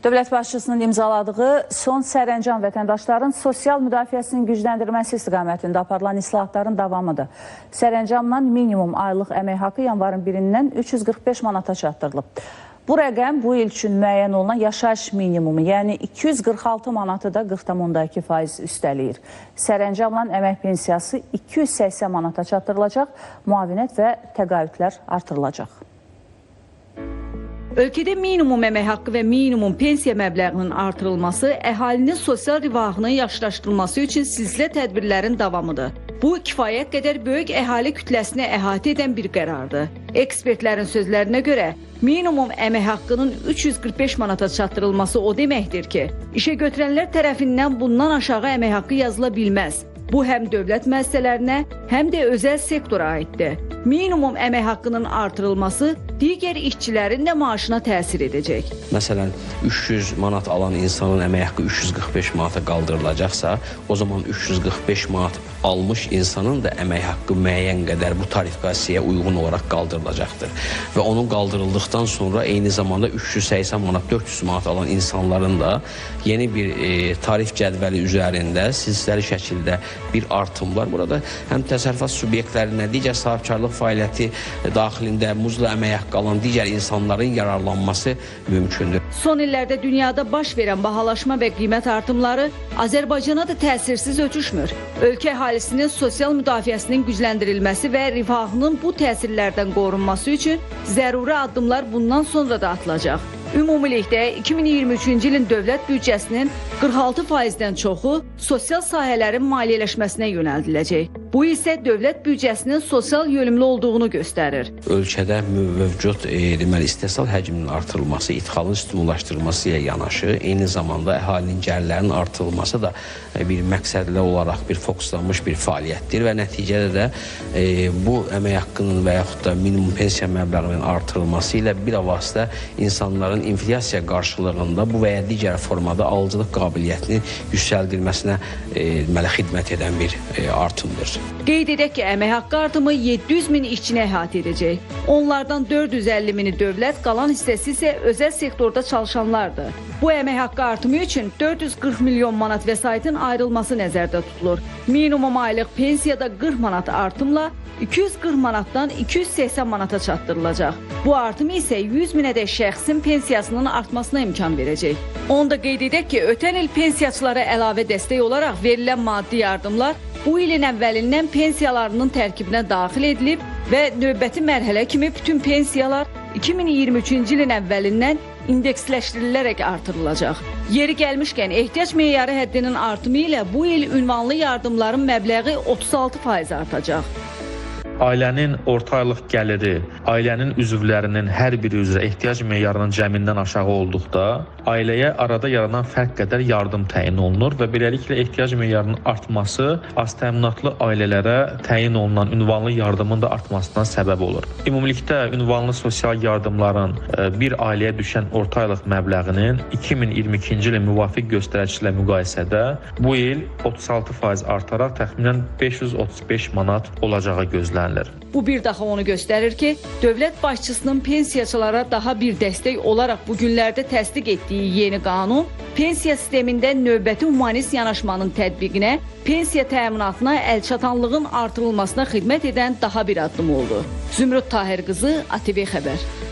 Dövlət başçısının imzaladığı son sərəncam vətəndaşların sosial müdafiəsinin gücləndirilməsi istiqamətində aparılan islahatların davamıdır. Sərəncamla minimum aylıq əmək haqqı yanvarın 1-dən 345 manata çatdırılıb. Bu rəqəm bu il üçün müəyyən olunan yaşayış minimumu, yəni 246 manatı da 40,2 faiz üstəliyir. Sərəncamla əmək pensiyası 280 manata çatdırılacaq, müavinət və təqaüdlər artırılacaq. Ölkədə minimum əmək haqqı və minimum pensiya məbləğinin artırılması əhalinin sosial rifahının yaxşılaşdırılması üçün silsilə tədbirlərin davamıdır. Bu kifayət qədər böyük əhali kütləsini əhatə edən bir qərardır. Ekspertlərin sözlərinə görə minimum əmək haqqının 345 manata çatdırılması o deməkdir ki, işə götürənlər tərəfindən bundan aşağı əmək haqqı yazıla bilməz. Bu həm dövlət müəssisələrinə, həm də özəl sektora aiddir. Minimum əmək haqqının artırılması digər işçilərin də maaşına təsir edəcək. Məsələn, 300 manat alan insanın əmək haqqı 345 manata qaldırılacaqsa, o zaman 345 manat almış insanın da əmək haqqı müəyyən qədər bu tarifikasiyaya uyğun olaraq qaldırılacaqdır. Və onun qaldırıldıqdan sonra eyni zamanda 380 manat, 400 manat alan insanların da yeni bir e, tarif cədvəli üzərində silsiləli şəkildə bir artım var. Burada həm təsərrüfat subyektlərinə, digər sahibkarlıq fəaliyyəti daxilində muzla əmək haqqı alan digər insanların yararlanması mümkündür. Son illərdə dünyada baş verən bahalaşma və qiymət artımları Azərbaycana da təsirsiz ötüşmür. Ölkə əhalisinin sosial müdafiəsinin gücləndirilməsi və rifahının bu təsirlərdən qorunması üçün zəruri addımlar bundan sonra da atılacaq. Ümumilikdə 2023-cü ilin dövlət büdcəsinin 46%-dən çoxu sosial sahələrin maliyyələşməsinə yönəldiləcək. Bu isə dövlət büdcəsinin sosial yönümlü olduğunu göstərir. Ölkədə mövcud e, deməli istehsal həcminin artırılması, idxalın stimullaşdırılması ilə yanaşı, eyni zamanda əhalinin gəlirlərinin artırılması da e, bir məqsədli olaraq bir fokuslanmış bir fəaliyyətdir və nəticədə də e, bu əmək haqqının və yaxud da minimum pensiya məbləğinin artırılması ilə bir avasitə insanların inflyasiya qarşılığında bu və ya digər formada alıcılıq qabiliyyətinin yüksəldilməsinə e, deməli xidmət edən bir e, artımdır. Qeyd edək ki, əmək haqqı artımı 700 min işçini əhatə edəcək. Onlardan 450 mini dövlət, qalan hissəsi isə özəl sektorda çalışanlardır. Bu əmək haqqı artımı üçün 440 milyon manat vəsaitin ayrılması nəzərdə tutulur. Minimum aylıq pensiyada 40 manat artımla 240 manatdan 280 manata çatdırılacaq. Bu artım isə 100 minədək şəxsin pensiyasının artmasına imkan verəcək. Onu da qeyd edək ki, ötən il pensiyaçılara əlavə dəstək olaraq verilən maddi yardımlar bu ilin əvvəlindən pensiyalarının tərkibinə daxil edilib və növbəti mərhələ kimi bütün pensiyalar 2023-cü ilin əvvəlindən indeksləşdirilərək artırılacaq. Yeri gəlmişkən ehtiyac meyarı həddinin artımı ilə bu il ünvanlı yardımların məbləği 36% artacaq. Ailənin orta aylıq gəliri ailənin üzvlərinin hər biri üzrə ehtiyac meyarının cəmindən aşağı olduqda ailəyə arada yaranan fərq qədər yardım təyin olunur və beləliklə ehtiyac meyarının artması az təminatlı ailələrə təyin olunan ünvanlı yardımın da artmasına səbəb olur. Ümumilikdə ünvanlı sosial yardımların e, bir ailəyə düşən orta aylıq məbləğinin 2022-ci ilin müvafiq göstəricisi ilə müqayisədə bu il 36% artaraq təxminən 535 manat olacağı gözlənilir. Bu bir daha onu göstərir ki, dövlət başçısının pensiyaçılara daha bir dəstək olaraq bu günlərdə təsdiq etdiyi yeni qanun pensiya sistemində növbəti humanist yanaşmanın tətbiqinə, pensiya təminatına əlçatanlığın artırılmasına xidmət edən daha bir addım oldu. Zümrüd Tahir qızı, ATV xəbər.